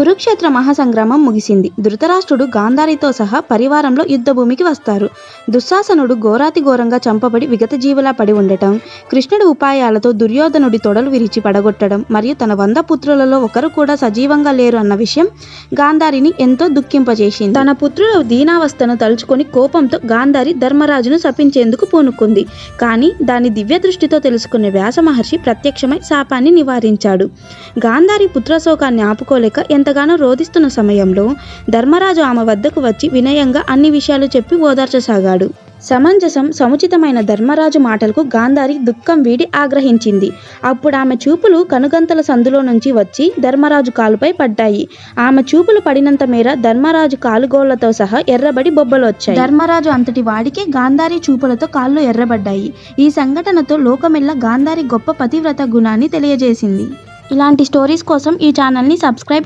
కురుక్షేత్ర మహాసంగ్రామం ముగిసింది. ధృతరాష్ట్రుడు గాంధారితో సహా పరివారంలో యుద్ధభూమికి వస్తారు. దుశ్శాసనుడు ఘోరాతి ఘోరంగా చంపబడి విగత జీవులా పడి ఉండటం కృష్ణుడి ఉపాయాలతో దుర్యోధనుడి తొడలు విరిచి పడగొట్టడం మరియు తన వంద పుత్రులలో ఒకరు కూడా సజీవంగా లేరు అన్న విషయం గాంధారిని ఎంతో దుఃఖింపజేసింది. తన పుత్రుల దీనావస్థను తలుచుకొని కోపంతో గాంధారి ధర్మరాజును శపించేందుకు పూనుకుంది. కానీ దాని దివ్య దృష్టితో తెలుసుకున్న వ్యాస మహర్షి ప్రత్యక్షమై శాపాన్ని నివారించాడు. గాంధారి పుత్రశోకాన్ని ఆపుకోలేక ఎంత ఎంతగానో రోధిస్తున్న సమయంలో ధర్మరాజు ఆమె వద్దకు వచ్చి వినయంగా అన్ని విషయాలు చెప్పి ఓదార్చసాగాడు. సమంజసం సముచితమైన ధర్మరాజు మాటలకు గాంధారి దుఃఖం వీడి ఆగ్రహించింది. అప్పుడు ఆమె చూపులు కనుగంతల సందులో నుంచి వచ్చి ధర్మరాజు కాలుపై పడ్డాయి. ఆమె చూపులు పడినంత మేర ధర్మరాజు కాలుగోళ్ళతో సహా ఎర్రబడి బొబ్బలు వచ్చాయి ధర్మరాజు అంతటి వాడికే గాంధారి చూపులతో కాళ్ళు ఎర్రబడ్డాయి. ఈ సంఘటనతో లోకమెల్ల గాంధారి గొప్ప పతివ్రత గుణాన్ని తెలియజేసింది. ఇలాంటి స్టోరీస్ కోసం ఈ ఛానల్ని సబ్స్క్రైబ్